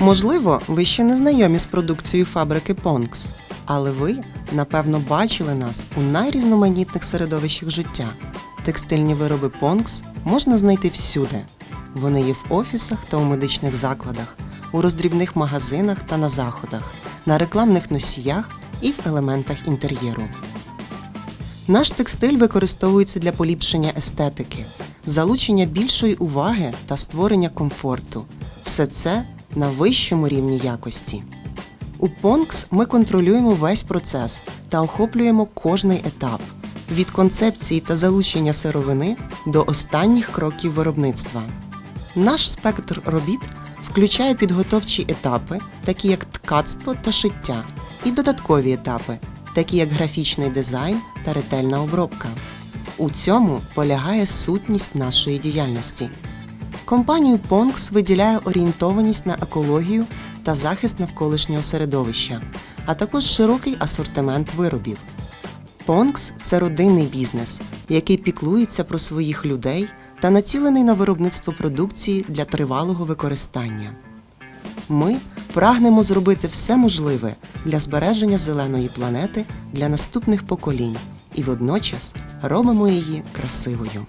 Можливо, ви ще не знайомі з продукцією фабрики Понкс, але ви, напевно, бачили нас у найрізноманітних середовищах життя. Текстильні вироби Понкс можна знайти всюди. Вони є в офісах та у медичних закладах, у роздрібних магазинах та на заходах, на рекламних носіях і в елементах інтер'єру. Наш текстиль використовується для поліпшення естетики, залучення більшої уваги та створення комфорту. Все це на вищому рівні якості. У Понкс ми контролюємо весь процес та охоплюємо кожний етап від концепції та залучення сировини до останніх кроків виробництва. Наш спектр робіт включає підготовчі етапи, такі як ткацтво та шиття, і додаткові етапи, такі як графічний дизайн та ретельна обробка. У цьому полягає сутність нашої діяльності. Компанію Понкс виділяє орієнтованість на екологію та захист навколишнього середовища, а також широкий асортимент виробів. Понкс це родинний бізнес, який піклується про своїх людей та націлений на виробництво продукції для тривалого використання. Ми прагнемо зробити все можливе для збереження зеленої планети для наступних поколінь і водночас робимо її красивою.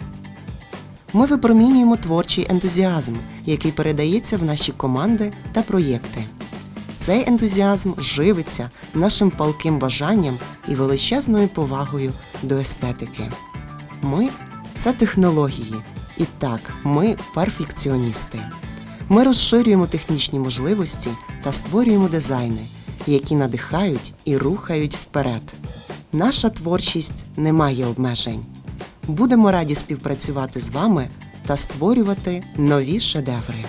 Ми випромінюємо творчий ентузіазм, який передається в наші команди та проєкти. Цей ентузіазм живиться нашим палким бажанням і величезною повагою до естетики. Ми це технології. І так, ми перфекціоністи. Ми розширюємо технічні можливості та створюємо дизайни, які надихають і рухають вперед. Наша творчість не має обмежень. Будемо раді співпрацювати з вами та створювати нові шедеври.